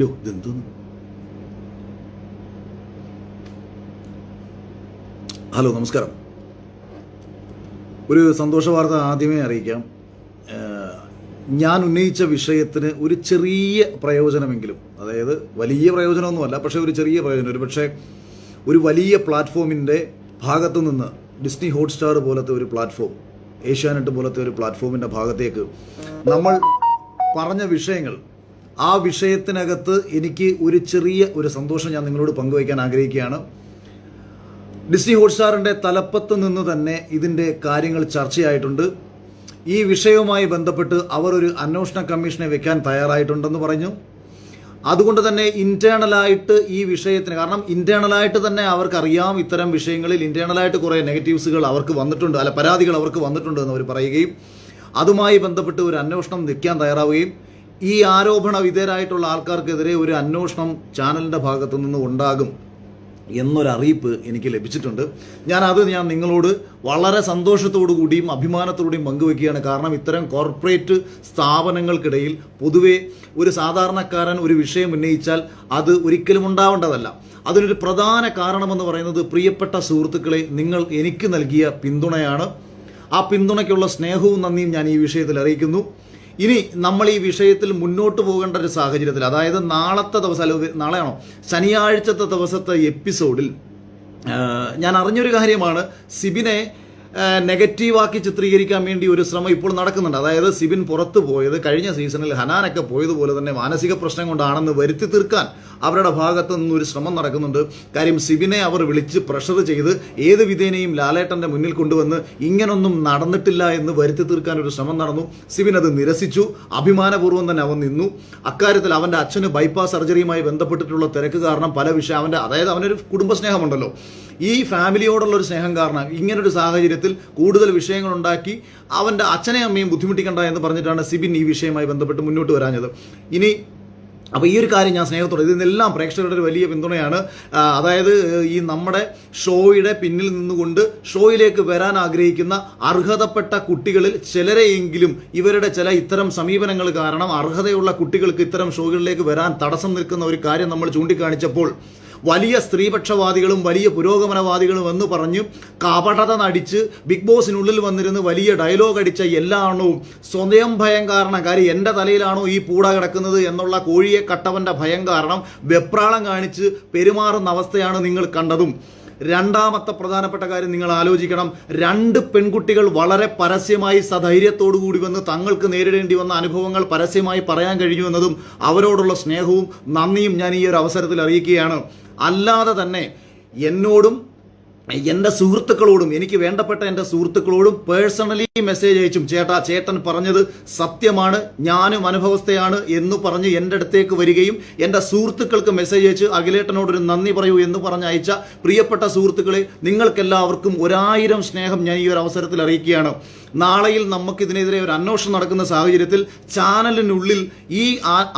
Law ഇതെന്തോന്ന് hello നമസ്കാരം. ഒരു സന്തോഷ വാർത്ത ആദ്യമേ അറിയിക്കാം. ഞാൻ ഉന്നയിച്ച വിഷയത്തിന് ഒരു ചെറിയ പ്രയോജനമെങ്കിലും അതായത് വലിയ പ്രയോജനമൊന്നുമല്ല പക്ഷേ ഒരു ചെറിയ പ്രയോജനം. ഒരു പക്ഷേ ഒരു വലിയ പ്ലാറ്റ്ഫോമിന്റെ ഭാഗത്തു നിന്ന് ഡിസ്നി ഹോട്ട്സ്റ്റാർ പോലത്തെ ഒരു പ്ലാറ്റ്ഫോം ഏഷ്യാനെറ്റ് പോലത്തെ ഒരു പ്ലാറ്റ്ഫോമിന്റെ ഭാഗത്തേക്ക് നമ്മൾ പറഞ്ഞ വിഷയങ്ങൾ ആ വിഷയത്തിനകത്ത് എനിക്ക് ഒരു ചെറിയ ഒരു സന്തോഷം ഞാൻ നിങ്ങളോട് പങ്കുവയ്ക്കാൻ ആഗ്രഹിക്കുകയാണ്. ഡിസ്നി ഹോട്ട്സ്റ്റാറിന്റെ തലപ്പത്ത് നിന്ന് തന്നെ ഇതിന്റെ കാര്യങ്ങൾ ചർച്ചയായിട്ടുണ്ട്. ഈ വിഷയവുമായി ബന്ധപ്പെട്ട് അവർ ഒരു അന്വേഷണ കമ്മീഷനെ വെക്കാൻ തയ്യാറായിട്ടുണ്ടെന്ന് പറഞ്ഞു. അതുകൊണ്ട് തന്നെ ഇന്റേണലായിട്ട് ഈ വിഷയത്തിന് കാരണം ഇന്റേണലായിട്ട് തന്നെ അവർക്കറിയാം ഇത്തരം വിഷയങ്ങളിൽ ഇന്റേണലായിട്ട് കുറേ നെഗറ്റീവ്സുകൾ അവർക്ക് വന്നിട്ടുണ്ട് അല്ല പരാതികൾ അവർക്ക് വന്നിട്ടുണ്ട് എന്ന് അവർ പറയുകയും അതുമായി ബന്ധപ്പെട്ട് ഒരു അന്വേഷണം നിൽക്കാൻ തയ്യാറാവുകയും ഈ ആരോപണ വിധേയരായിട്ടുള്ള ആൾക്കാർക്കെതിരെ ഒരു അന്വേഷണം ചാനലിന്റെ ഭാഗത്തു നിന്ന് ഉണ്ടാകും എന്നൊരറിയിപ്പ് എനിക്ക് ലഭിച്ചിട്ടുണ്ട്. ഞാൻ അത് ഞാൻ നിങ്ങളോട് വളരെ സന്തോഷത്തോടു കൂടിയും അഭിമാനത്തോടെയും പങ്കുവെക്കുകയാണ് കാരണം ഇത്തരം കോർപ്പറേറ്റ് സ്ഥാപനങ്ങൾക്കിടയിൽ പൊതുവേ ഒരു സാധാരണക്കാരൻ ഒരു വിഷയം ഉന്നയിച്ചാൽ അത് ഒരിക്കലും ഉണ്ടാവേണ്ടതല്ല. അതിനൊരു പ്രധാന കാരണമെന്ന് പറയുന്നത് പ്രിയപ്പെട്ട സുഹൃത്തുക്കളെ നിങ്ങൾ എനിക്ക് നൽകിയ പിന്തുണയാണ്. ആ പിന്തുണയ്ക്കുള്ള സ്നേഹവും നന്ദിയും ഞാൻ ഈ വിഷയത്തിൽ അറിയിക്കുന്നു. ഇനി നമ്മൾ ഈ വിഷയത്തിൽ മുന്നോട്ട് പോകേണ്ട ഒരു സാഹചര്യത്തിൽ അതായത് നാളത്തെ ദിവസം അല്ലെങ്കിൽ നാളെയാണോ? ശനിയാഴ്ചത്തെ ദിവസത്തെ എപ്പിസോഡിൽ ഞാൻ അറിഞ്ഞൊരു കാര്യമാണ് സിബിനെ നെഗറ്റീവാക്കി ചിത്രീകരിക്കാൻ വേണ്ടി ഒരു ശ്രമം ഇപ്പോൾ നടക്കുന്നുണ്ട്. അതായത് സിബിൻ പുറത്തു പോയത് കഴിഞ്ഞ സീസണിൽ ഹനാനൊക്കെ പോയതുപോലെ തന്നെ മാനസിക പ്രശ്നം കൊണ്ടാണെന്ന് വരുത്തി തീർക്കാൻ അവരുടെ ഭാഗത്തു നിന്നൊരു ശ്രമം നടക്കുന്നുണ്ട്. കാര്യം സിബിനെ അവർ വിളിച്ച് പ്രഷർ ചെയ്ത് ഏത് വിധേനയും ലാലേട്ടന്റെ മുന്നിൽ കൊണ്ടുവന്ന് ഇങ്ങനൊന്നും നടന്നിട്ടില്ല എന്ന് വരുത്തി തീർക്കാൻ ഒരു ശ്രമം നടന്നു. സിബിൻ അത് നിരസിച്ചു. അഭിമാനപൂർവം തന്നെ അവൻ നിന്നു. അക്കാര്യത്തിൽ അവന്റെ അച്ഛന് ബൈപ്പാസ് സർജറിയുമായി ബന്ധപ്പെട്ടിട്ടുള്ള തിരക്ക് കാരണം പല വിഷയം അവന്റെ അതായത് അവനൊരു കുടുംബ സ്നേഹമുണ്ടല്ലോ ഈ ഫാമിലിയോടുള്ള ഒരു സ്നേഹം കാരണം ഇങ്ങനൊരു സാഹചര്യത്തിൽ കൂടുതൽ വിഷയങ്ങൾ ഉണ്ടാക്കി അവന്റെ അച്ഛനെയും അമ്മയും ബുദ്ധിമുട്ടിക്കണ്ട എന്ന് പറഞ്ഞിട്ടാണ് സിബിൻ ഈ വിഷയവുമായി ബന്ധപ്പെട്ട് മുന്നോട്ട് വരാഞ്ഞത്. ഇനി അപ്പോൾ ഈ ഒരു കാര്യം ഞാൻ സ്നേഹത്തോടെ ഇതിനെല്ലാം പ്രേക്ഷകരുടെ ഒരു വലിയ പിന്തുണയാണ്. അതായത് ഈ നമ്മുടെ ഷോയുടെ പിന്നിൽ നിന്നുകൊണ്ട് ഷോയിലേക്ക് വരാൻ ആഗ്രഹിക്കുന്ന അർഹതപ്പെട്ട കുട്ടികളിൽ ചിലരെയെങ്കിലും ഇവരുടെ ചില ഇത്തരം സമീപനങ്ങൾ കാരണം അർഹതയുള്ള കുട്ടികൾക്ക് ഇത്തരം ഷോകളിലേക്ക് വരാൻ തടസ്സം നിൽക്കുന്ന ഒരു കാര്യം നമ്മൾ ചൂണ്ടിക്കാണിച്ചപ്പോൾ വലിയ സ്ത്രീപക്ഷവാദികളും വലിയ പുരോഗമനവാദികളും എന്ന് പറഞ്ഞ് കപടത നടിച്ച് ബിഗ് ബോസിനുള്ളിൽ വന്നിരുന്ന് വലിയ ഡയലോഗ് അടിച്ച എല്ലാ എണ്ണവും സ്വയം ഭയം കാരണം കാര്യം എന്റെ തലയിലാണോ ഈ പൂട കിടക്കുന്നത് എന്നുള്ള കോഴിയെ കട്ടവന്റെ ഭയം കാരണം വെപ്രാളം കാണിച്ച് പെരുമാറുന്ന അവസ്ഥയാണ് നിങ്ങൾ കണ്ടതും. രണ്ടാമത്തെ പ്രധാനപ്പെട്ട കാര്യം നിങ്ങൾ ആലോചിക്കണം. രണ്ട് പെൺകുട്ടികൾ വളരെ പരസ്യമായി സധൈര്യത്തോടു കൂടി വന്ന് തങ്ങൾക്ക് നേരിടേണ്ടി വന്ന അനുഭവങ്ങൾ പരസ്യമായി പറയാൻ കഴിഞ്ഞു എന്നതും അവരോടുള്ള സ്നേഹവും നന്ദിയും ഞാൻ ഈ ഒരു അവസരത്തിൽ അറിയിക്കുകയാണ്. അല്ലാതെ തന്നെ എന്നോടും എന്റെ സുഹൃത്തുക്കളോടും എനിക്ക് വേണ്ടപ്പെട്ട എന്റെ സുഹൃത്തുക്കളോടും പേഴ്സണലി മെസ്സേജ് അയച്ചും. ചേട്ടാ ചേട്ടൻ പറഞ്ഞത് സത്യമാണ് ഞാനും അനുഭവസ്ഥയാണ് എന്ന് പറഞ്ഞ് എന്റെ അടുത്തേക്ക് വരികയും എന്റെ സുഹൃത്തുക്കൾക്ക് മെസ്സേജ് അയച്ച് അഖിലേട്ടനോടൊരു നന്ദി പറയൂ എന്ന് പറഞ്ഞ് അയച്ച പ്രിയപ്പെട്ട സുഹൃത്തുക്കളെ നിങ്ങൾക്കെല്ലാവർക്കും ഒരായിരം സ്നേഹം ഞാൻ ഈ ഒരു അവസരത്തിൽ അറിയിക്കുകയാണ്. നാളെയിൽ നമുക്ക് ഇതിനെതിരെ ഒരു അന്വേഷണം നടക്കുന്ന സാഹചര്യത്തിൽ ചാനലിനുള്ളിൽ ഈ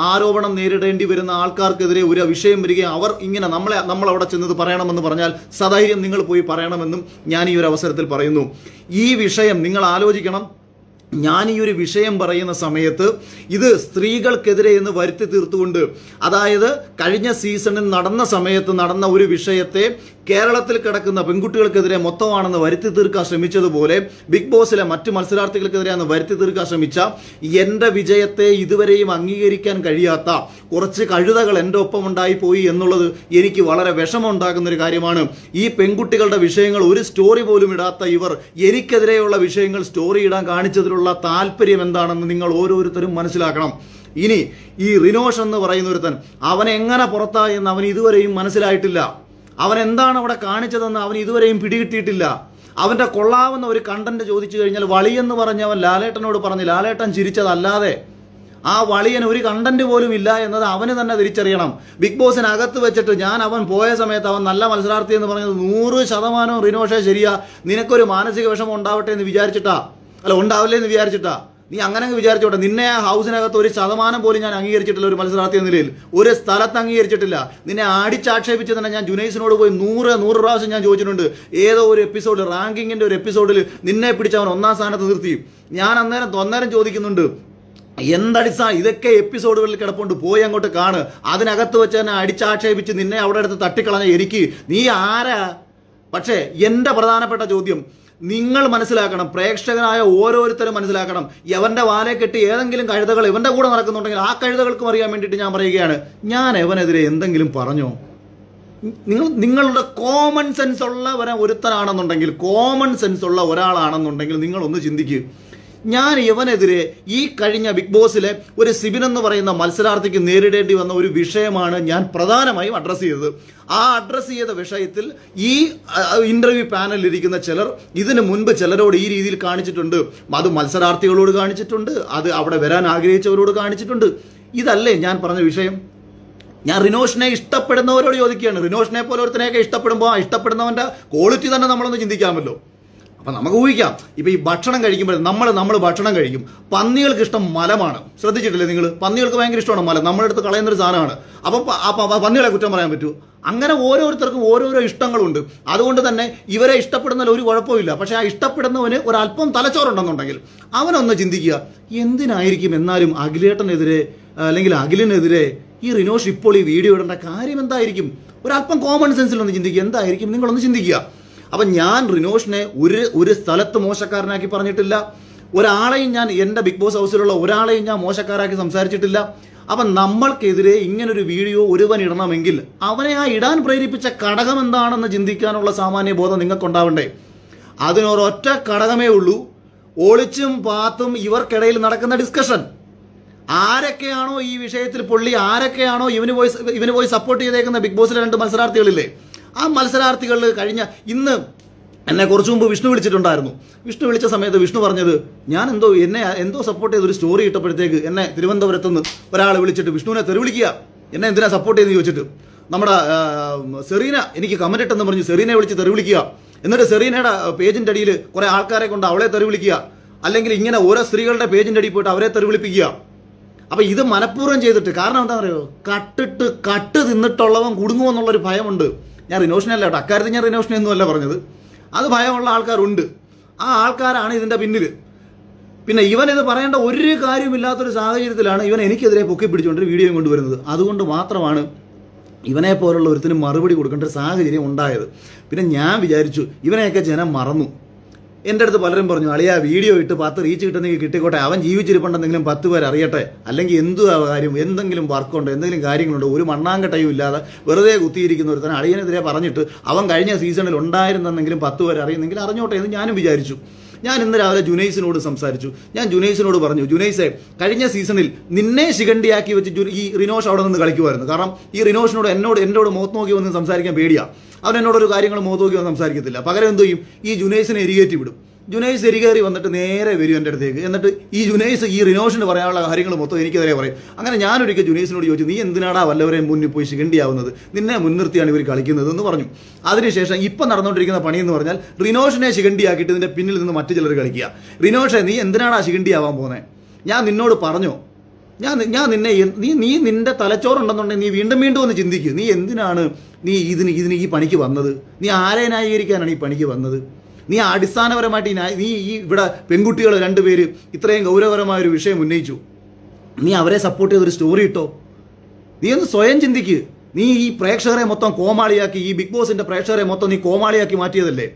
ആരോപണം നേരിടേണ്ടി വരുന്ന ആൾക്കാർക്കെതിരെ ഒരു വിഷയം വരികയും അവർ ഇങ്ങനെ നമ്മളെ നമ്മൾ അവിടെ ചെന്നത് പറയണമെന്ന് പറഞ്ഞാൽ സധൈര്യം നിങ്ങൾ പോയി പറയണമെന്നും ഞാൻ ഈ ഒരു അവസരത്തിൽ പറയുന്നു. ഈ വിഷയം നിങ്ങൾ ആലോചിക്കണം. ഞാൻ ഈ ഒരു വിഷയം പറയുന്ന സമയത്ത് ഇത് സ്ത്രീകൾക്കെതിരെ എന്ന് വരുത്തി തീർത്തുകൊണ്ട് അതായത് കഴിഞ്ഞ സീസണിൽ നടന്ന സമയത്ത് നടന്ന ഒരു വിഷയത്തെ കേരളത്തിൽ കിടക്കുന്ന പെൺകുട്ടികൾക്കെതിരെ മൊത്തമാണെന്ന് വരുത്തി തീർക്കാൻ ശ്രമിച്ചതുപോലെ ബിഗ് ബോസിലെ മറ്റു മത്സരാർത്ഥികൾക്കെതിരെയാണ് വരുത്തി തീർക്കാൻ ശ്രമിച്ച എന്റെ വിജയത്തെ ഇതുവരെയും അംഗീകരിക്കാൻ കഴിയാത്ത കുറച്ച് കഴുതകൾ എന്റെ ഒപ്പം ഉണ്ടായി പോയി എന്നുള്ളത് എനിക്ക് വളരെ വിഷമമുണ്ടാകുന്ന ഒരു കാര്യമാണ്. ഈ പെൺകുട്ടികളുടെ വിഷയങ്ങൾ ഒരു സ്റ്റോറി പോലും ഇടാത്ത ഇവർ എനിക്കെതിരെയുള്ള വിഷയങ്ങൾ സ്റ്റോറി ഇടാൻ കാണിച്ചതിലുള്ള താല്പര്യം എന്താണെന്ന് നിങ്ങൾ ഓരോരുത്തരും മനസ്സിലാക്കണം. ഇനി ഈ റിനോഷ് എന്ന് പറയുന്ന ഒരുത്തൻ അവൻ എങ്ങനെ പുറത്തായി എന്ന് അവൻ ഇതുവരെയും മനസ്സിലായിട്ടില്ല. അവൻ എന്താണ് അവിടെ കാണിച്ചതെന്ന് അവൻ ഇതുവരെയും പിടികിട്ടിയിട്ടില്ല. അവന്റെ കൊള്ളാവുന്ന ഒരു കണ്ടന്റ് ചോദിച്ചു കഴിഞ്ഞാൽ വളിയെന്ന് അവൻ ലാലേട്ടനോട് പറഞ്ഞു ലാലേട്ടൻ ചിരിച്ചതല്ലാതെ ആ വളിയൻ ഒരു കണ്ടന്റ് പോലും ഇല്ല എന്നത് അവന് തന്നെ തിരിച്ചറിയണം. ബിഗ് ബോസിനകത്ത് വെച്ചിട്ട് ഞാൻ അവൻ പോയ സമയത്ത് അവൻ നല്ല മത്സരാർത്ഥി എന്ന് പറഞ്ഞത് നൂറ് ശതമാനം റിനോഷേ ശരിയാ. നിനക്കൊരു മാനസിക വിഷമം ഉണ്ടാവട്ടെ എന്ന് വിചാരിച്ചിട്ടാ. അല്ല ഉണ്ടാവില്ലേ എന്ന് വിചാരിച്ചിട്ടാ. നീ അങ്ങനെ അങ്ങ് വിചാരിച്ചോട്ടെ. നിന്നെ ആ ഹൗസിനകത്ത് ഒരു ശതമാനം പോലും ഞാൻ അംഗീകരിച്ചിട്ടില്ല ഒരു മത്സരാർത്ഥി എന്ന നിലയിൽ. ഒരു സ്ഥലത്ത് അംഗീകരിച്ചിട്ടില്ല. നിന്നെ അടിച്ചാക്ഷേപിച്ച് തന്നെ ഞാൻ ജുനൈസിനോട് പോയി നൂറ് നൂറ് പ്രാവശ്യം ഞാൻ ചോദിച്ചിട്ടുണ്ട്. ഏതോ ഒരു എപ്പിസോഡ് റാങ്കിങ്ങിന്റെ ഒരു എപ്പിസോഡിൽ നിന്നെ പിടിച്ച് അവൻ ഒന്നാം സ്ഥാനത്ത് നിർത്തി. ഞാൻ അന്നേരം അന്നേരം ചോദിക്കുന്നുണ്ട് എന്തടിസ്ഥാ ഇതൊക്കെ എപ്പിസോഡുകളിൽ കിടപ്പുണ്ട്? പോയി അങ്ങോട്ട് കാണ്. അതിനകത്ത് വെച്ച് തന്നെ അടിച്ചാക്ഷേപിച്ച് നിന്നെ അവിടെ അടുത്ത് തട്ടിക്കളഞ്ഞ എനിക്ക്. നീ ആരാ? പക്ഷേ എന്റെ പ്രധാനപ്പെട്ട ചോദ്യം നിങ്ങൾ മനസ്സിലാക്കണം. പ്രേക്ഷകനായ ഓരോരുത്തരും മനസ്സിലാക്കണം. എവന്റെ വാലെ കെട്ടി ഏതെങ്കിലും കഴുതകൾ ഇവന്റെ കൂടെ നടക്കുന്നുണ്ടെങ്കിൽ ആ കഴുതകൾക്കും അറിയാൻ വേണ്ടിയിട്ട് ഞാൻ പറയുകയാണ്. ഞാൻ എവനെതിരെ എന്തെങ്കിലും പറഞ്ഞോ? നിങ്ങൾ നിങ്ങളുടെ കോമൺ സെൻസ് ഉള്ളവരെ ഒരുത്തനാണെന്നുണ്ടെങ്കിൽ കോമൺ സെൻസ് ഉള്ള ഒരാളാണെന്നുണ്ടെങ്കിൽ നിങ്ങളൊന്ന് ചിന്തിക്കുക ഞാൻ ഇവനെതിരെ ഈ കഴിഞ്ഞ ബിഗ് ബോസിലെ ഒരു സിബിൻ എന്ന് പറയുന്ന മത്സരാർത്ഥിക്ക് നേരിടേണ്ടി വന്ന ഒരു വിഷയമാണ് ഞാൻ പ്രധാനമായും അഡ്രസ്സ് ചെയ്തത്. ആ അഡ്രസ്സ് ചെയ്ത വിഷയത്തിൽ ഈ ഇന്റർവ്യൂ പാനലിൽ ഇരിക്കുന്ന ചിലർ ഇതിനു മുൻപ് ചിലരോട് ഈ രീതിയിൽ കാണിച്ചിട്ടുണ്ട്. അത് മത്സരാർത്ഥികളോട് കാണിച്ചിട്ടുണ്ട്. അത് അവിടെ വരാൻ ആഗ്രഹിച്ചവരോട് കാണിച്ചിട്ടുണ്ട്. ഇതല്ലേ ഞാൻ പറഞ്ഞ വിഷയം? ഞാൻ റിനോഷിനെ ഇഷ്ടപ്പെടുന്നവരോട് ചോദിക്കുകയാണ്. റിനോഷിനെ പോലെ ഒരുത്തനെയൊക്കെ ഇഷ്ടപ്പെടുമ്പോൾ ആ ഇഷ്ടപ്പെടുന്നവന്റെ ക്വാളിറ്റി തന്നെ നമ്മളൊന്ന് ചിന്തിക്കാമല്ലോ. അപ്പൊ നമുക്ക് ഊഹിക്കാം. ഇപ്പം ഈ ഭക്ഷണം കഴിക്കുമ്പോൾ നമ്മൾ നമ്മൾ ഭക്ഷണം കഴിക്കും. പന്നികൾക്ക് ഇഷ്ടം മലമാണ്. ശ്രദ്ധിച്ചിട്ടില്ലേ നിങ്ങൾ പന്നികൾക്ക് ഭയങ്കര ഇഷ്ടമാണ് മലം. നമ്മുടെ അടുത്ത് കളയുന്ന ഒരു സാധനമാണ്. അപ്പൊ പന്നികളെ കുറ്റം പറയാൻ പറ്റൂ. അങ്ങനെ ഓരോരുത്തർക്കും ഓരോരോ ഇഷ്ടങ്ങളുണ്ട്. അതുകൊണ്ട് തന്നെ ഇവരെ ഇഷ്ടപ്പെടുന്നതിൽ ഒരു കുഴപ്പമില്ല പക്ഷേ ആ ഇഷ്ടപ്പെടുന്നവന് ഒരല്പം തലച്ചോറുണ്ടെന്നുണ്ടെങ്കിൽ അവനൊന്ന് ചിന്തിക്കുക എന്തിനായിരിക്കും എന്നാലും അഖിലേട്ടനെതിരെ അല്ലെങ്കിൽ അഖിലിനെതിരെ ഈ റിനോഷ് ഇപ്പോൾ ഈ വീഡിയോ ഇടേണ്ട കാര്യം എന്തായിരിക്കും? ഒരല്പം കോമൺ സെൻസിൽ ഒന്ന് ചിന്തിക്കുക. എന്തായിരിക്കും? നിങ്ങളൊന്ന് ചിന്തിക്കുക. അപ്പം ഞാൻ റിനോഷിനെ ഒരു ഒരു സ്ഥലത്ത് മോശക്കാരനാക്കി പറഞ്ഞിട്ടില്ല. ഒരാളെയും ഞാൻ എന്റെ ബിഗ് ബോസ് ഹൗസിലുള്ള ഒരാളെയും ഞാൻ മോശക്കാരാക്കി സംസാരിച്ചിട്ടില്ല. അപ്പം നമ്മൾക്കെതിരെ ഇങ്ങനൊരു വീഡിയോ ഒരുവൻ ഇടണമെങ്കിൽ അവനെ ആ ഇടാൻ പ്രേരിപ്പിച്ച ഘടകം എന്താണെന്ന് ചിന്തിക്കാനുള്ള സാമാന്യ ബോധം നിങ്ങൾക്കുണ്ടാവണ്ടേ അതിനൊരൊറ്റ ഘടകമേ ഉള്ളൂ. ഒളിച്ചും പാത്തും ഇവർക്കിടയിൽ നടക്കുന്ന ഡിസ്കഷൻ. ആരൊക്കെയാണോ ഈ വിഷയത്തിൽ പൊള്ളി? ആരൊക്കെയാണോ ഇവന് പോയി ഇവന് പോയി സപ്പോർട്ട് ചെയ്തേക്കുന്ന ബിഗ് ബോസിലെ രണ്ട് മത്സരാർത്ഥികളില്ലേ? ആ മത്സരാർത്ഥികൾ കഴിഞ്ഞ ഇന്ന് എന്നെ കുറച്ചു മുമ്പ് വിഷ്ണു വിളിച്ചിട്ടുണ്ടായിരുന്നു. വിഷ്ണു വിളിച്ച സമയത്ത് വിഷ്ണു പറഞ്ഞത് ഞാൻ എന്തോ എന്നെ എന്തോ സപ്പോർട്ട് ചെയ്തൊരു സ്റ്റോറി ഇട്ടപ്പോഴത്തേക്ക് എന്നെ തിരുവനന്തപുരത്ത് നിന്ന് ഒരാൾ വിളിച്ചിട്ട് വിഷ്ണുവിനെ തെരുവിളിക്കുക എന്നെ എന്തിനാ സപ്പോർട്ട് ചെയ്ത് ചോദിച്ചിട്ട്. നമ്മുടെ സെറീന എനിക്ക് കമന്റ് ഇട്ടെന്ന് പറഞ്ഞ് സെറീനെ വിളിച്ച് തെരുവിളിക്കുക എന്നിട്ട് സെറീനയുടെ പേജിന്റെ അടിയിൽ കുറെ ആൾക്കാരെ കൊണ്ട് അവളെ തെരുവിളിക്കുക അല്ലെങ്കിൽ ഇങ്ങനെ ഓരോ സ്ത്രീകളുടെ പേജിന്റെ അടി പോയിട്ട് അവരെ തെരുവിളിപ്പിക്കുക അപ്പൊ ഇത് മനഃപൂർവം ചെയ്തിട്ട് കാരണം എന്താ പറയുക കട്ടിട്ട് കട്ട് തിന്നിട്ടുള്ളവൻ കുടുങ്ങുമെന്നുള്ളൊരു ഭയമുണ്ട്. ഞാൻ റിനോഷനല്ല കേട്ടോ. അക്കാര്യത്തിൽ ഞാൻ റിനോഷനെ ഒന്നുമല്ല പറഞ്ഞത്. അത് ഭയമുള്ള ആൾക്കാരുണ്ട്. ആ ആൾക്കാരാണ് ഇതിന്റെ പിന്നിൽ പിന്നെ ഇവൻ ഇത് പറയേണ്ട ഒരു കാര്യമില്ലാത്തൊരു സാഹചര്യത്തിലാണ് ഇവൻ എനിക്കെതിരെ പൊക്കി പിടിച്ചുകൊണ്ട് വീഡിയോയും വീഡിയോ കൊണ്ടുവരുന്നത്. അതുകൊണ്ട് മാത്രമാണ് ഇവനെ പോലുള്ള ഒരുത്തിന് മറുപടി കൊടുക്കേണ്ട ഒരു സാഹചര്യം ഉണ്ടായത്. പിന്നെ ഞാൻ വിചാരിച്ചു ഇവനെയൊക്കെ ജനം മറന്നു. എന്റെ അടുത്ത് പലരും പറഞ്ഞു അളിയ വീഡിയോ ഇട്ട് പത്ത് റീച്ച് കിട്ടുന്നെങ്കിൽ കിട്ടിക്കോട്ടെ. അവൻ ജീവിച്ചിരിപ്പുണ്ടെന്നെങ്കിലും പത്ത് പേർ അറിയട്ടെ. അല്ലെങ്കിൽ എന്തു കാര്യം എന്തെങ്കിലും വർക്കുണ്ടോ എന്തെങ്കിലും കാര്യങ്ങളുണ്ടോ ഒരു മണ്ണാങ്കട്ടയും ഇല്ലാതെ വെറുതെ കുത്തിയിരിക്കുന്ന ഒരുത്തനെ അളിയനെതിരെ പറഞ്ഞിട്ട് അവൻ കഴിഞ്ഞ സീസണിൽ ഉണ്ടായിരുന്നെങ്കിലും പത്ത് പേർ അറിയുന്നെങ്കിൽ അറിഞ്ഞോട്ടെ എന്ന് ഞാനും വിചാരിച്ചു. ഞാൻ ഇന്ന് രാവിലെ ജുനൈസിനോട് സംസാരിച്ചു. ഞാൻ ജുനൈസിനോട് പറഞ്ഞു ജുനൈസെ കഴിഞ്ഞ സീസണിൽ നിന്നെ ശിഖണ്ഡിയാക്കി വെച്ച് ഈ റിനോഷ് അവിടെ നിന്ന് കളിക്കുമായിരുന്നു. കാരണം ഈ റിനോഷിനോട് എന്നോട് എന്നോട് മുഖത്ത് നോക്കി വന്ന് സംസാരിക്കാൻ പേടിയാണ് അവൻ എന്നോടൊരു കാര്യങ്ങൾ മുഖത്ത് നോക്കി വന്ന് സംസാരിക്കത്തില്ല. പകരം എന്തു ചെയ്യും? ഈ ജുനൈസിനെ എരികേറ്റി വിടും. ജുനൈസ് എരികേറി വന്നിട്ട് നേരെ വരും എന്റെ അടുത്തേക്ക്. എന്നിട്ട് ഈ ജുനൈസ് ഈ റിനോഷന് പറയാനുള്ള കാര്യങ്ങൾ മൊത്തം എനിക്കെതിരെ പറയും. അങ്ങനെ ഞാനൊരിക്കൽ ജുനൈസിനോട് ചോദിച്ചു നീ എന്തിനാടാ വല്ലവരെയും മുന്നിൽ പോയി ശിഖണ്ഡിയാവുന്നത്? നിന്നെ മുൻനിർത്തിയാണ് ഇവർ കളിക്കുന്നത് എന്ന് പറഞ്ഞു. അതിനുശേഷം ഇപ്പം നടന്നുകൊണ്ടിരിക്കുന്ന പണി എന്ന് പറഞ്ഞാൽ റിനോഷിനെ ശിഖണ്ഡിയാക്കിയിട്ട് ഇതിന്റെ പിന്നിൽ നിന്ന് മറ്റു ചിലർ കളിക്കുക. റിനോഷെ നീ എന്തിനാടാ ശിഖണ്ഡിയാവാൻ പോകുന്നത് ഞാൻ നിന്നോട് പറഞ്ഞു. ഞാൻ ഞാൻ നിന്നെ നീ നീ നിന്റെ തലച്ചോറുണ്ടെന്നുണ്ടെങ്കിൽ നീ വീണ്ടും വീണ്ടും ഒന്ന് ചിന്തിക്കുക നീ എന്തിനാണ് നീ ഇതിന് ഇതിന് ഈ പണിക്ക് വന്നത്? നീ ആരെ ന്യായീകരിക്കാനാണ് ഈ പണിക്ക് വന്നത്? നീ അടിസ്ഥാനപരമായിട്ട് നീ ഈ ഇവിടെ പെൺകുട്ടികൾ രണ്ടുപേര് ഇത്രയും ഗൗരവപരമായ ഒരു വിഷയം ഉന്നയിച്ചു. നീ അവരെ സപ്പോർട്ട് ചെയ്തൊരു സ്റ്റോറി ഇട്ടോ? നീ ഒന്ന് സ്വയം ചിന്തിക്ക്. നീ ഈ പ്രേക്ഷകരെ മൊത്തം കോമാളിയാക്കി ഈ ബിഗ് ബോസിന്റെ പ്രേക്ഷകരെ മൊത്തം നീ കോമാളിയാക്കി മാറ്റിയതല്ലേ?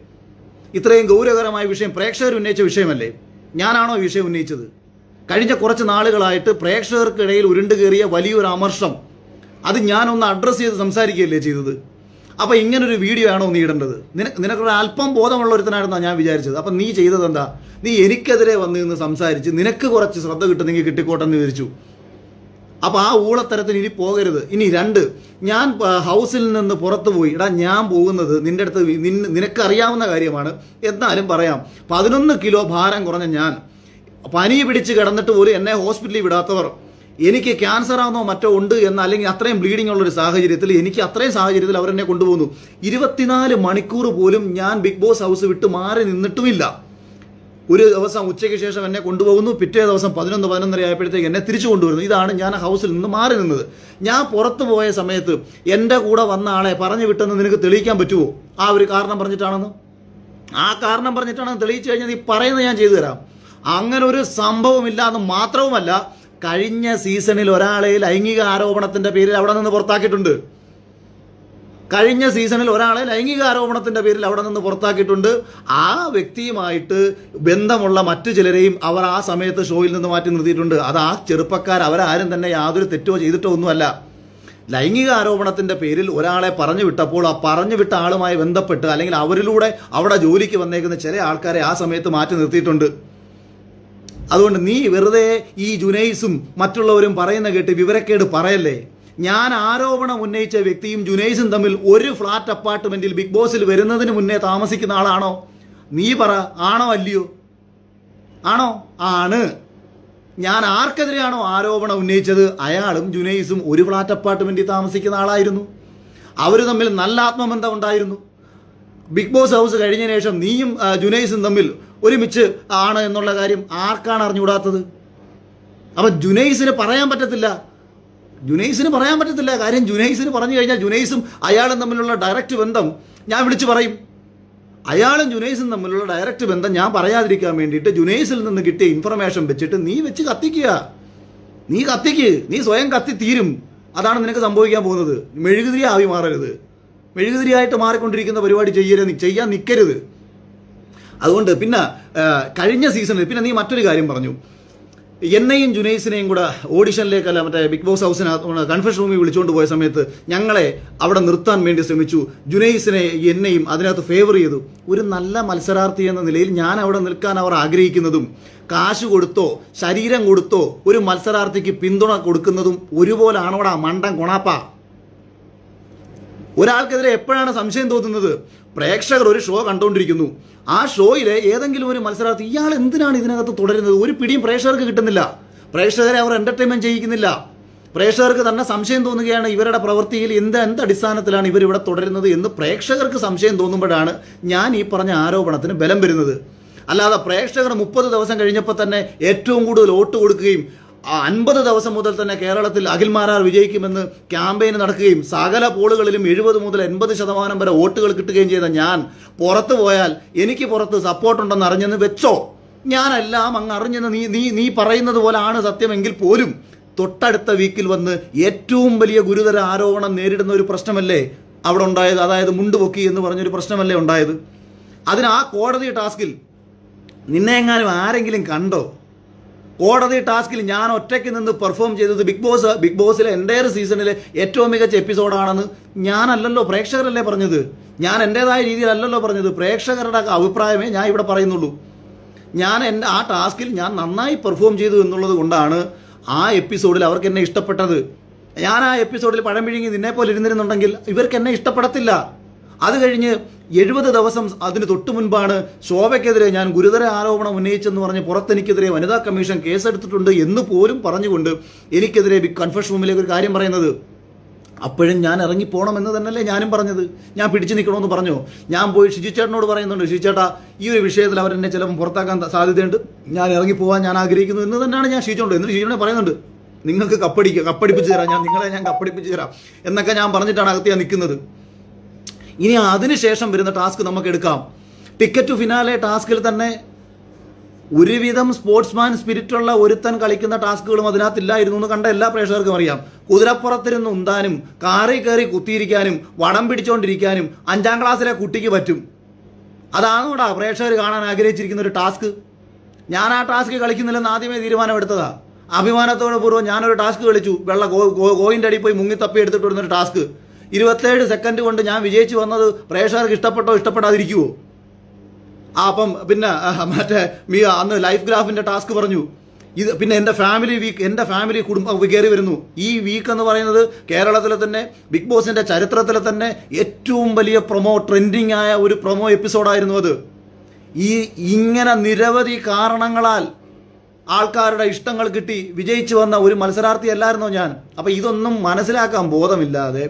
ഇത്രയും ഗൗരവകരമായ വിഷയം പ്രേക്ഷകർ ഉന്നയിച്ച വിഷയമല്ലേ? ഞാനാണോ ഈ വിഷയം ഉന്നയിച്ചത്? കഴിഞ്ഞ കുറച്ച് നാളുകളായിട്ട് പ്രേക്ഷകർക്കിടയിൽ ഉരുണ്ടുകയറിയ വലിയൊരു അമർഷം. അത് ഞാനൊന്ന് അഡ്രസ്സ് ചെയ്ത് സംസാരിക്കുകയല്ലേ ചെയ്തത്? അപ്പൊ ഇങ്ങനൊരു വീഡിയോ ആണോ നീ ഇടേണ്ടത്? നിനക്ക് നിനക്കൊരു അല്പം ബോധമുള്ള ഒരുത്തനായിരുന്നാണ് ഞാൻ വിചാരിച്ചത്. അപ്പൊ നീ ചെയ്തത് എന്താ നീ എനിക്കെതിരെ വന്ന് നിന്ന് സംസാരിച്ച് നിനക്ക് കുറച്ച് ശ്രദ്ധ കിട്ടുന്നെങ്കിൽ കിട്ടിക്കോട്ടെ എന്ന് വിചാരിച്ചു. അപ്പൊ ആ ഊളത്തരത്തിന് ഇനി പോകരുത്. ഇനി രണ്ട് ഞാൻ ഹൗസിൽ നിന്ന് പുറത്തു പോയി. എടാ ഞാൻ പോകുന്നത് നിന്റെ അടുത്ത് നിനക്കറിയാവുന്ന കാര്യമാണ്. എന്നാലും പറയാം പതിനൊന്ന് കിലോ ഭാരം കുറഞ്ഞ ഞാൻ പനി പിടിച്ച് കിടന്നിട്ട് പോലും എന്നെ ഹോസ്പിറ്റലിൽ വിടാത്തവർ എനിക്ക് ക്യാൻസർ ആണോ മറ്റോ ഉണ്ട് എന്ന അല്ലെങ്കിൽ അത്രയും ബ്ലീഡിംഗ് ഉള്ള ഒരു സാഹചര്യത്തിൽ എനിക്ക് അത്രയും സാഹചര്യത്തിൽ അവരെന്നെ കൊണ്ടുപോകുന്നു. ഇരുപത്തിനാല് മണിക്കൂർ പോലും ഞാൻ ബിഗ് ബോസ് ഹൗസ് വിട്ട് മാറി നിന്നിട്ടുമില്ല. ഒരു ദിവസം ഉച്ചയ്ക്ക് ശേഷം എന്നെ കൊണ്ടുപോകുന്നു. പിറ്റേ ദിവസം പതിനൊന്ന് പതിനൊന്നര ആയപ്പോഴത്തേക്ക് എന്നെ തിരിച്ചു കൊണ്ടുവരുന്നു. ഇതാണ് ഞാൻ ഹൗസിൽ നിന്ന് മാറി നിന്നത്. ഞാൻ പുറത്തു പോയ സമയത്ത് എന്റെ കൂടെ വന്ന ആളെ പറഞ്ഞു വിട്ടെന്ന് നിനക്ക് തെളിയിക്കാൻ പറ്റുമോ ആ ഒരു കാരണം പറഞ്ഞിട്ടാണെന്ന്? ആ കാരണം പറഞ്ഞിട്ടാണെന്ന് തെളിയിച്ചു കഴിഞ്ഞാൽ ഈ പറയുന്നത് ഞാൻ ചെയ്തു തരാം. അങ്ങനെ ഒരു സംഭവമില്ല എന്ന് മാത്രവുമല്ല കഴിഞ്ഞ സീസണിൽ ഒരാളെ ലൈംഗിക ആരോപണത്തിന്റെ പേരിൽ അവിടെ നിന്ന് പുറത്താക്കിയിട്ടുണ്ട്. കഴിഞ്ഞ സീസണിൽ ഒരാളെ ലൈംഗിക ആരോപണത്തിന്റെ പേരിൽ അവിടെ നിന്ന് പുറത്താക്കിയിട്ടുണ്ട്. ആ വ്യക്തിയുമായിട്ട് ബന്ധമുള്ള മറ്റു ചിലരെയും അവർ ആ സമയത്ത് ഷോയിൽ നിന്ന് മാറ്റി നിർത്തിയിട്ടുണ്ട്. അത് ആ ചെറുപ്പക്കാർ അവരാരും തന്നെ യാതൊരു തെറ്റോ ചെയ്തിട്ടോ ഒന്നുമല്ല. ലൈംഗിക ആരോപണത്തിന്റെ പേരിൽ ഒരാളെ പറഞ്ഞു വിട്ടപ്പോൾ ആ പറഞ്ഞു വിട്ട ആളുമായി ബന്ധപ്പെട്ട് അല്ലെങ്കിൽ അവരിലൂടെ അവിടെ ജോലിക്ക് വന്നേക്കുന്ന ചില ആൾക്കാരെ ആ സമയത്ത് മാറ്റി നിർത്തിയിട്ടുണ്ട്. അതുകൊണ്ട് നീ വെറുതെ ഈ ജുനൈസും മറ്റുള്ളവരും പറയുന്ന കേട്ട് വിവരക്കേട് പറയല്ലേ? ഞാൻ ആരോപണം ഉന്നയിച്ച വ്യക്തിയും ജുനൈസും തമ്മിൽ ഒരു ഫ്ലാറ്റ് അപ്പാർട്ട്മെന്റിൽ ബിഗ് ബോസിൽ വരുന്നതിന് മുന്നേ താമസിക്കുന്ന ആളാണോ? നീ പറ ആണോ അല്ലയോ? ആണോ? ആണ്. ഞാൻ ആർക്കെതിരെയാണോ ആരോപണം ഉന്നയിച്ചത്? അയാളും ജുനൈസും ഒരു ഫ്ലാറ്റ് അപ്പാർട്ട്മെന്റിൽ താമസിക്കുന്ന ആളായിരുന്നു. അവർ തമ്മിൽ നല്ല ആത്മബന്ധം ഉണ്ടായിരുന്നു. ബിഗ് ബോസ് ഹൗസ് കഴിഞ്ഞ ശേഷം നീയും ജുനൈസും തമ്മിൽ ഒരുമിച്ച് ആണ് എന്നുള്ള കാര്യം ആർക്കാണ് അറിഞ്ഞുകൂടാത്തത്? അപ്പം ജുനൈസിന് പറയാൻ പറ്റത്തില്ല. ജുനൈസിന് പറയാൻ പറ്റത്തില്ല. കാര്യം ജുനൈസിന് പറഞ്ഞു കഴിഞ്ഞാൽ ജുനൈസും അയാളും തമ്മിലുള്ള ഡയറക്റ്റ് ബന്ധം ഞാൻ വിളിച്ചു പറയും. അയാളും ജുനൈസും തമ്മിലുള്ള ഡയറക്റ്റ് ബന്ധം ഞാൻ പറയാതിരിക്കാൻ വേണ്ടിയിട്ട് ജുനൈസിൽ നിന്ന് കിട്ടിയ ഇൻഫർമേഷൻ വെച്ചിട്ട് നീ വെച്ച് കത്തിക്കുക. നീ കത്തിക്ക്. നീ സ്വയം കത്തി തീരും. അതാണ് നിനക്ക് സംഭവിക്കാൻ പോകുന്നത്. മെഴുകുതിരി ആവി മാറരുത്. മെഴുകുതിരിയായിട്ട് മാറിക്കൊണ്ടിരിക്കുന്ന പരിപാടി ചെയ്യരുത്. ചെയ്യാൻ നിൽക്കരുത് അതുകൊണ്ട് പിന്നെ കഴിഞ്ഞ സീസണിൽ പിന്നെ നീ മറ്റൊരു കാര്യം പറഞ്ഞു. എന്നെയും ജുനൈസിനെയും കൂടെ ഓഡിഷനിലേക്കല്ല മറ്റേ ബിഗ് ബോസ് ഹൗസിനകത്ത് കൺഫ്യൂഷൻ റൂമിൽ വിളിച്ചുകൊണ്ട് പോയ സമയത്ത് ഞങ്ങളെ അവിടെ നിർത്താൻ വേണ്ടി ശ്രമിച്ചു. ജുനൈസിനെ എന്നെയും അതിനകത്ത് ഫേവർ ചെയ്തു. ഒരു നല്ല മത്സരാർത്ഥി എന്ന നിലയിൽ ഞാൻ അവിടെ നിൽക്കാൻ അവർ ആഗ്രഹിക്കുന്നതും കാശ് കൊടുത്തോ ശരീരം കൊടുത്തോ ഒരു മത്സരാർത്ഥിക്ക് പിന്തുണ കൊടുക്കുന്നതും ഒരുപോലാണോടാ മണ്ടം കൊണാപ്പ. ഒരാൾക്കെതിരെ എപ്പോഴാണ് സംശയം തോന്നുന്നത്? പ്രേക്ഷകർ ഒരു ഷോ കണ്ടുകൊണ്ടിരിക്കുന്നു ആ ഷോയിലെ ഏതെങ്കിലും ഒരു മത്സരാർത്ഥി ഇയാൾ എന്തിനാണ് ഇതിനകത്ത് തുടരുന്നത്? ഒരു പിടിയും പ്രേക്ഷകർക്ക് കിട്ടുന്നില്ല. പ്രേക്ഷകരെ അവർ എന്റർടൈൻമെന്റ് ചെയ്യിക്കുന്നില്ല. പ്രേക്ഷകർക്ക് തന്നെ സംശയം തോന്നുകയാണ് ഇവരുടെ പ്രവൃത്തിയിൽ എന്ത് എന്ത് അടിസ്ഥാനത്തിലാണ് ഇവർ ഇവിടെ തുടരുന്നത് എന്ന് പ്രേക്ഷകർക്ക് സംശയം തോന്നുമ്പോഴാണ് ഞാൻ ഈ പറഞ്ഞ ആരോപണത്തിന് ബലം വരുന്നത്. അല്ലാതെ പ്രേക്ഷകർ മുപ്പത് ദിവസം കഴിഞ്ഞപ്പോൾ തന്നെ ഏറ്റവും കൂടുതൽ വോട്ട് കൊടുക്കുകയും ആ അൻപത് ദിവസം മുതൽ തന്നെ കേരളത്തിൽ അഖിൽമാരാർ വിജയിക്കുമെന്ന് ക്യാമ്പയിൻ നടക്കുകയും സകല പോളുകളിലും എഴുപത് മുതൽ എൺപത് ശതമാനം വരെ വോട്ടുകൾ കിട്ടുകയും ചെയ്ത ഞാൻ പുറത്തു പോയാൽ എനിക്ക് പുറത്ത് സപ്പോർട്ടുണ്ടെന്ന് അറിഞ്ഞെന്ന് വെച്ചോ? ഞാനെല്ലാം അങ്ങ് അറിഞ്ഞെന്ന് നീ നീ നീ പറയുന്നത് പോലാണ് സത്യമെങ്കിൽ പോലും തൊട്ടടുത്ത വീക്കിൽ വന്ന് ഏറ്റവും വലിയ ഗുരുതര ആരോപണം നേരിടുന്ന ഒരു പ്രശ്നമല്ലേ അവിടെ ഉണ്ടായത്? അതായത് മുണ്ടുപൊക്കി എന്ന് പറഞ്ഞൊരു പ്രശ്നമല്ലേ ഉണ്ടായത്? അതിന് ആ കോടതി ടാസ്കിൽ നിന്നെങ്ങാനും ആരെങ്കിലും കണ്ടോ? കോടതി ടാസ്കിൽ ഞാൻ ഒറ്റയ്ക്ക് നിന്ന് പെർഫോം ചെയ്തത് ബിഗ് ബോസ് ബിഗ് ബോസിലെ എന്റയർ സീസണിലെ ഏറ്റവും മികച്ച എപ്പിസോഡാണെന്ന് ഞാനല്ലല്ലോ പ്രേക്ഷകരല്ലേ പറഞ്ഞത്? ഞാൻ എന്റെതായ രീതിയിലല്ലല്ലോ പറഞ്ഞത്. പ്രേക്ഷകരുടെ അഭിപ്രായമേ ഞാൻ ഇവിടെ പറയുന്നുള്ളൂ. ഞാൻ എന്റെ ആ ടാസ്കിൽ ഞാൻ നന്നായി പെർഫോം ചെയ്തു എന്നുള്ളത് കൊണ്ടാണ് ആ എപ്പിസോഡിൽ അവർക്ക് എന്നെ ഇഷ്ടപ്പെട്ടത്. ഞാൻ ആ എപ്പിസോഡിൽ പഴം പിഴുങ്ങി നിന്നെ പോലെ ഇരുന്നിരുന്നുണ്ടെങ്കിൽ ഇവർക്ക് എന്നെ ഇഷ്ടപ്പെടത്തില്ല. അത് കഴിഞ്ഞ് എഴുപത് ദിവസം അതിന് തൊട്ടു മുൻപാണ് ശോഭയ്ക്കെതിരെ ഞാൻ ഗുരുതര ആരോപണം ഉന്നയിച്ചെന്ന് പറഞ്ഞ് പുറത്തെനിക്കെതിരെ വനിതാ കമ്മീഷൻ കേസെടുത്തിട്ടുണ്ട് എന്ന് പോലും പറഞ്ഞുകൊണ്ട് എനിക്കെതിരെ ബിഗ് കൺഫഷൻ റൂമിലേക്ക് ഒരു കാര്യം പറയുന്നത്. അപ്പോഴും ഞാൻ ഇറങ്ങിപ്പോണം എന്ന് തന്നെയല്ലേ ഞാനും പറഞ്ഞത്. ഞാൻ പിടിച്ചു നിൽക്കണമെന്ന് പറഞ്ഞു? ഞാൻ പോയി ചേട്ടനോട് പറയുന്നുണ്ട് ഷിജി ചേട്ടാ ഈ ഒരു വിഷയത്തിൽ അവരെന്നെ ചിലപ്പോൾ പുറത്താക്കാൻ സാധ്യതയുണ്ട്. ഞാൻ ഇറങ്ങിപ്പോവാൻ ഞാൻ ആഗ്രഹിക്കുന്നു എന്ന് തന്നെയാണ് ഞാൻ ഷിജിച്ചോണ്ട് എന്നിട്ട് ഷിജിയോടെ പറയുന്നുണ്ട്. നിങ്ങൾക്ക് കപ്പടിക്കുക കപ്പടിപ്പിച്ച് തരാം ഞാൻ നിങ്ങളെ ഞാൻ കപ്പടിപ്പിച്ച് തരാം എന്നൊക്കെ ഞാൻ പറഞ്ഞിട്ടാണ് അകത്ത് ഞാൻ നിൽക്കുന്നത്. ഇനി അതിനുശേഷം വരുന്ന ടാസ്ക് നമുക്ക് എടുക്കാം. ടിക്കറ്റ് ടു ഫിനാലെ ടാസ്കിൽ തന്നെ ഒരുവിധം സ്പോർട്സ്മാൻ സ്പിരിറ്റുള്ള ഒരുത്തൻ കളിക്കുന്ന ടാസ്കുകളും അതിനകത്തില്ലായിരുന്നു എന്ന് കണ്ട എല്ലാ പ്രേക്ഷകർക്കും അറിയാം. കുതിരപ്പുറത്തിരുന്ന് ഉന്താനും കാറി കയറി കുത്തിയിരിക്കാനും വടം പിടിച്ചുകൊണ്ടിരിക്കാനും അഞ്ചാം ക്ലാസ്സിലെ കുട്ടിക്ക് പറ്റും. അതാണ് അതാണോടാ പ്രേക്ഷകർ കാണാൻ ആഗ്രഹിച്ചിരിക്കുന്ന ഒരു ടാസ്ക്? ഞാൻ ആ ടാസ്ക് കളിക്കുന്നില്ലെന്ന് ആദ്യമേ തീരുമാനമെടുത്തതാ. അഭിമാനത്തോടെ പൂർവം ഞാനൊരു ടാസ്ക് കളിച്ചു. വെള്ള കോയിന്റെ അടിയിൽ പോയി മുങ്ങി തപ്പി എടുത്തിട്ട് വരുന്നൊരു ടാസ്ക്. ഇരുപത്തേഴ് സെക്കൻഡ് കൊണ്ട് ഞാൻ വിജയിച്ചു വന്നത് പ്രേക്ഷകർക്ക് ഇഷ്ടപ്പെട്ടോ ഇഷ്ടപ്പെടാതിരിക്കുവോ? ആ അപ്പം പിന്നെ മറ്റേ മീ അന്ന് ലൈഫ് ഗ്രാഫിന്റെ ടാസ്ക് പറഞ്ഞു. ഇത് പിന്നെ എന്റെ ഫാമിലി വീക്ക് എന്റെ ഫാമിലി കുടുംബം കയറി വരുന്നു. ഈ വീക്ക് എന്ന് പറയുന്നത് കേരളത്തിലെ തന്നെ ബിഗ് ബോസിന്റെ ചരിത്രത്തിലെ തന്നെ ഏറ്റവും വലിയ പ്രൊമോ ട്രെൻഡിങ് ആയ ഒരു പ്രൊമോ എപ്പിസോഡായിരുന്നു അത്. ഈ ഇങ്ങനെ നിരവധി കാരണങ്ങളാൽ ആൾക്കാരുടെ ഇഷ്ടങ്ങൾ കിട്ടി വിജയിച്ചു വന്ന ഒരു മത്സരാർത്ഥി അല്ലായിരുന്നോ ഞാൻ? അപ്പം ഇതൊന്നും മനസ്സിലാക്കാൻ ബോധമില്ലാതെ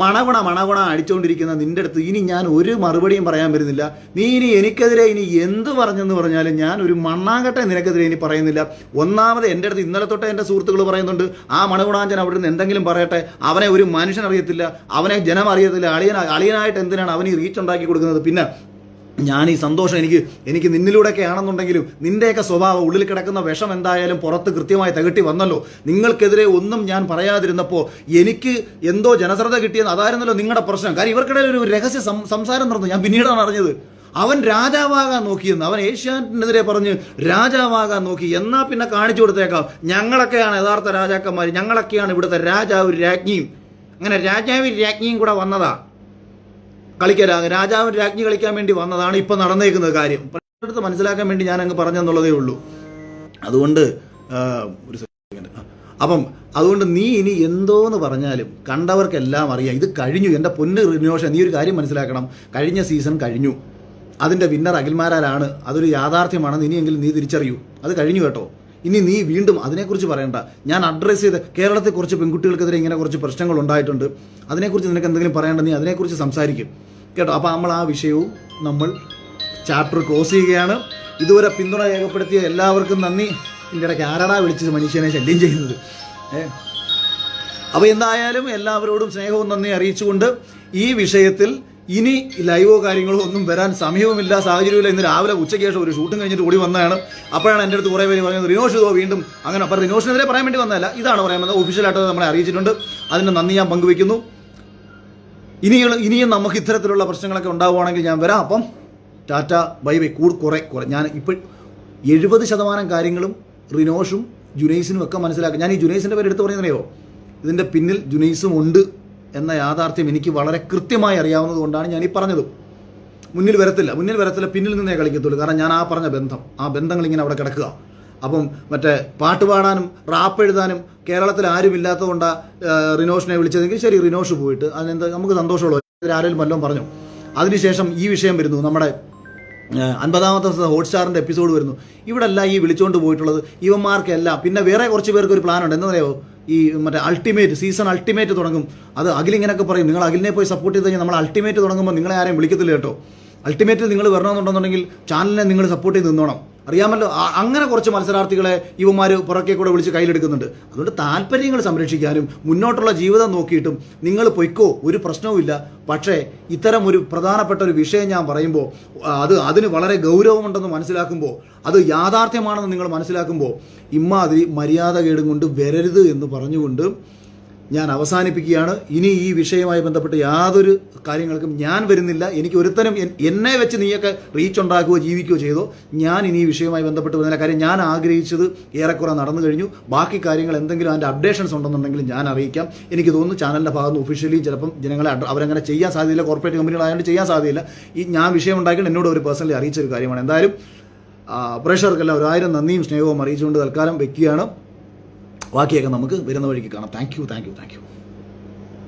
മണകുണ മണകുണ അടിച്ചുകൊണ്ടിരിക്കുന്ന നിന്റെ അടുത്ത് ഇനി ഞാൻ ഒരു മറുപടിയും പറയാൻ വരുന്നില്ല. നീ ഇനി എനിക്കെതിരെ ഇനി എന്ത് പറഞ്ഞെന്ന് പറഞ്ഞാലും ഞാൻ ഒരു മണ്ണാകട്ടെ നിനക്കെതിരെ ഇനി പറയുന്നില്ല. ഒന്നാമത് എന്റെ അടുത്ത് ഇന്നലെ തൊട്ട് എന്റെ സുഹൃത്തുക്കൾ പറയുന്നുണ്ട് ആ മണകുണാഞ്ചൻ അവിടെ നിന്ന് എന്തെങ്കിലും പറയട്ടെ. അവനെ ഒരു മനുഷ്യൻ അറിയത്തില്ല അവനെ ജനം അറിയത്തില്ല അളിയൻ അളിയനായിട്ട് എന്തിനാണ് അവന് റീച്ച് ഉണ്ടാക്കി കൊടുക്കുന്നത്? പിന്നെ ഞാൻ ഈ സന്തോഷം എനിക്ക് എനിക്ക് നിന്നിലൂടെയൊക്കെ ആണെന്നുണ്ടെങ്കിലും നിന്റെയൊക്കെ സ്വഭാവം ഉള്ളിൽ കിടക്കുന്ന വിഷം എന്തായാലും പുറത്ത് കൃത്യമായി തകട്ടി വന്നല്ലോ. നിങ്ങൾക്കെതിരെ ഒന്നും ഞാൻ പറയാതിരുന്നപ്പോൾ എനിക്ക് എന്തോ ജനശ്രദ്ധ കിട്ടിയെന്ന് അതായിരുന്നല്ലോ നിങ്ങളുടെ പ്രശ്നം. കാര്യം ഇവർക്കിടയിൽ ഒരു രഹസ്യ സംസാരം നടന്നു. ഞാൻ പിന്നീടാണ് അറിഞ്ഞത്. അവൻ രാജാവാകാൻ നോക്കിയെന്ന് അവൻ ഏഷ്യാനെതിരെ പറഞ്ഞ് രാജാവാകാൻ നോക്കി. എന്നാ പിന്നെ കാണിച്ചു കൊടുത്തേക്കാം. ഞങ്ങളൊക്കെയാണ് യഥാർത്ഥ രാജാക്കന്മാർ ഞങ്ങളൊക്കെയാണ് ഇവിടുത്തെ രാജാവ് രാജ്ഞിയും. അങ്ങനെ രാജാവും രാജ്ഞിയും കൂടെ വന്നതാ. കളിക്കാൻ രാജാവ് രാജ്ഞി കളിക്കാൻ വേണ്ടി വന്നതാണ് ഇപ്പൊ നടന്നേക്കുന്നത് കാര്യം. അടുത്ത് മനസ്സിലാക്കാൻ വേണ്ടി ഞാൻ അങ്ങ് പറഞ്ഞെന്നുള്ളതേ ഉള്ളൂ. അതുകൊണ്ട് ഒരു സെക്കൻഡ് അപ്പം അതുകൊണ്ട് നീ ഇനി എന്തോന്ന് പറഞ്ഞാലും കണ്ടവർക്കെല്ലാം അറിയാം. ഇത് കഴിഞ്ഞു. എന്റെ പൊന്ന് റിനോഷ നീ ഒരു കാര്യം മനസ്സിലാക്കണം. കഴിഞ്ഞ സീസൺ കഴിഞ്ഞു. അതിന്റെ വിന്നർ അഖിൽമാരാലാണ്. അതൊരു യാഥാർത്ഥ്യമാണെന്ന് ഇനിയെങ്കിലും നീ തിരിച്ചറിയൂ. അത് കഴിഞ്ഞു കേട്ടോ. ഇനി നീ വീണ്ടും അതിനെക്കുറിച്ച് പറയണ്ട. ഞാൻ അഡ്രസ്സ് ചെയ്ത് കേരളത്തെ കുറച്ച് പെൺകുട്ടികൾക്കെതിരെ ഇങ്ങനെ കുറച്ച് പ്രശ്നങ്ങൾ ഉണ്ടായിട്ടുണ്ട്. അതിനെക്കുറിച്ച് നിനക്ക് എന്തെങ്കിലും പറയേണ്ട നീ അതിനെക്കുറിച്ച് സംസാരിക്കും. കേട്ടോ അപ്പോൾ നമ്മൾ ആ വിഷയവും നമ്മൾ ചാപ്റ്റർ ക്ലോസ് ചെയ്യുകയാണ്. ഇതുവരെ പിന്തുണ രേഖപ്പെടുത്തിയ എല്ലാവർക്കും നന്ദി. ഇതിന്റെ ഇടയ്ക്ക് ആരാടാ വിളിച്ച് മനുഷ്യനെ ശല്യം ചെയ്യുന്നത്. ഏ? അപ്പോൾ എന്തായാലും എല്ലാവരോടും സ്നേഹവും നന്ദി അറിയിച്ചുകൊണ്ട് ഈ വിഷയത്തിൽ ഇനി ലൈവോ കാര്യങ്ങളോ ഒന്നും വരാൻ സമയവുമില്ല. സാഹചര്യമില്ല ഇന്ന് രാവിലെ ഉച്ചയ്ക്ക് ശേഷം ഒരു ഷൂട്ടും കഴിഞ്ഞിട്ട് ഓടി വന്നതാണ്. അപ്പോഴാണ് എന്റെ അടുത്ത് കുറേ പേര് പറയുന്നത് റിനോഷ് ഇതോ വീണ്ടും? അങ്ങനെ അപ്പോൾ റിനോഷിനെതിരെ പറയാൻ വേണ്ടി വന്നതല്ല. ഇതാണ് പറയാൻ വന്നത്. ഒഫീഷ്യലായിട്ട് നമ്മളെ അറിയിച്ചിട്ടുണ്ട്. അതിന് നന്ദി ഞാൻ പങ്കുവയ്ക്കുന്നു. ഇനിയുള്ള ഇനിയും നമുക്ക് ഇത്തരത്തിലുള്ള പ്രശ്നങ്ങളൊക്കെ ഉണ്ടാവുകയാണെങ്കിൽ ഞാൻ വരാം. അപ്പം ടാറ്റ ബൈ ബൈ. കൂട് കുറേ കുറെ. ഞാൻ ഇപ്പോൾ എഴുപത് ശതമാനം കാര്യങ്ങളും റിനോഷും ജുനൈസിനും ഒക്കെ മനസ്സിലാക്കി. ഞാൻ ഈ ജുനൈസിന്റെ പേര് എടുത്ത് ഇതിന്റെ പിന്നിൽ ജുനൈസും ഉണ്ട്. എന്ന യാഥാർത്ഥ്യം എനിക്ക് വളരെ കൃത്യമായി അറിയാവുന്നത് കൊണ്ടാണ് ഞാൻ ഈ പറഞ്ഞത്. മുന്നിൽ വരത്തില്ല. മുന്നിൽ വരത്തില്ല പിന്നിൽ നിന്നേ കളിക്കത്തുള്ളൂ. കാരണം ഞാൻ ആ പറഞ്ഞ ബന്ധം ആ ബന്ധങ്ങൾ ഇങ്ങനെ അവിടെ കിടക്കുക. അപ്പം മറ്റേ പാട്ട് പാടാനും റാപ്പ് എഴുതാനും കേരളത്തിൽ ആരും ഇല്ലാത്തതുകൊണ്ടാണ് റിനോഷിനെ വിളിച്ചതെങ്കിൽ ശരി റിനോഷ് പോയിട്ട് അതിനെന്താ നമുക്ക് സന്തോഷമുള്ളൂ. ആരെങ്കിലും വല്ലതും പറഞ്ഞു? അതിനുശേഷം ഈ വിഷയം വരുന്നു. നമ്മുടെ അൻപതാമത്തെ ദിവസം ഹോട്ട്സ്റ്റാറിന്റെ എപ്പിസോഡ് വരുന്നു. ഇവിടെ അല്ല ഈ വിളിച്ചുകൊണ്ട് പോയിട്ടുള്ളത് ഇവന്മാർക്കെല്ലാം. പിന്നെ വേറെ കുറച്ച് പേർക്ക് ഒരു പ്ലാൻ ഉണ്ട്. എന്താ പറയുമോ ഈ മറ്റേ അൾട്ടിമേറ്റ് സീസൺ അൾട്ടിമേറ്റ് തുടങ്ങും. അത് അഖിലിങ്ങനെയൊക്കെ പറയും. നിങ്ങൾ അഖിലിനെ പോയി സപ്പോർട്ട് ചെയ്ത് കഴിഞ്ഞാൽ നമ്മൾ അൾട്ടിമേറ്റ് തുടങ്ങുമ്പോൾ നിങ്ങളെ ആരെയും വിളിക്കത്തില്ല കേട്ടോ. അൾട്ടിമേറ്റ് നിങ്ങൾ വരണമെന്നുണ്ടെന്നുണ്ടെങ്കിൽ ചാനലിനെ നിങ്ങൾ സപ്പോർട്ട് ചെയ്ത് നിന്നോണം. അറിയാമല്ലോ അങ്ങനെ കുറച്ച് മത്സരാർത്ഥികളെ യുവമാർ പുറകെ കൂടെ വിളിച്ച് കയ്യിലെടുക്കുന്നുണ്ട്. അതുകൊണ്ട് താല്പര്യങ്ങൾ സംരക്ഷിക്കാനും മുന്നോട്ടുള്ള ജീവിതം നോക്കിയിട്ടും നിങ്ങൾ പൊയ്ക്കോ ഒരു പ്രശ്നവുമില്ല പക്ഷേ ഇത്തരം ഒരു പ്രധാനപ്പെട്ട ഒരു വിഷയം ഞാൻ പറയുമ്പോൾ അത് അതിന് വളരെ ഗൗരവമുണ്ടെന്ന് മനസ്സിലാക്കുമ്പോൾ അത് യാഥാർത്ഥ്യമാണെന്ന് നിങ്ങൾ മനസ്സിലാക്കുമ്പോൾ ഇമ്മാതിരി മര്യാദ കേടും കൊണ്ട് വരരുത് എന്ന് പറഞ്ഞുകൊണ്ട് ഞാൻ അവസാനിപ്പിക്കുകയാണ്. ഇനി ഈ വിഷയവുമായി ബന്ധപ്പെട്ട് യാതൊരു കാര്യങ്ങൾക്കും ഞാൻ വരുന്നില്ല. എനിക്ക് ഒരുത്തരം എന്നെ വെച്ച് നീയൊക്കെ റീച്ച് ഉണ്ടാക്കുകയോ ജീവിക്കുകയോ ചെയ്തോ ഞാൻ ഇനി ഈ വിഷയവുമായി ബന്ധപ്പെട്ട് വരുന്നില്ല കാര്യം ഞാൻ ആഗ്രഹിച്ചത് ഏറെക്കുറെ നടന്നു കഴിഞ്ഞു. ബാക്കി കാര്യങ്ങൾ എന്തെങ്കിലും അതിന്റെ അപ്ഡേഷൻസ് ഉണ്ടെന്നുണ്ടെങ്കിൽ ഞാൻ അറിയിക്കാം. എനിക്ക് തോന്നുന്നു ചാനലിന്റെ ഭാഗത്ത് ഒഫീഷ്യലി ചിലപ്പം ജനങ്ങളെ അവരങ്ങനെ ചെയ്യാൻ സാധ്യതയില്ല. കോർപ്പറേറ്റ് കമ്പനികളായതുകൊണ്ട് ചെയ്യാൻ സാധ്യതയില്ല. ഈ ഞാൻ വിഷയം ഉണ്ടാക്കിയിട്ട് എന്നോട് ഒരു പേഴ്സണലി അറിയിച്ച ഒരു കാര്യമാണ്. എന്തായാലും പ്രേക്ഷകർക്കെല്ലാം ഒരു ആയിരം നന്ദിയും സ്നേഹവും അറിയിച്ചുകൊണ്ട് തൽക്കാലം വെക്കുകയാണ്. ബാക്കിയൊക്കെ നമുക്ക് വരുന്ന വഴിക്ക് കാണാം. Thank you thank you thank you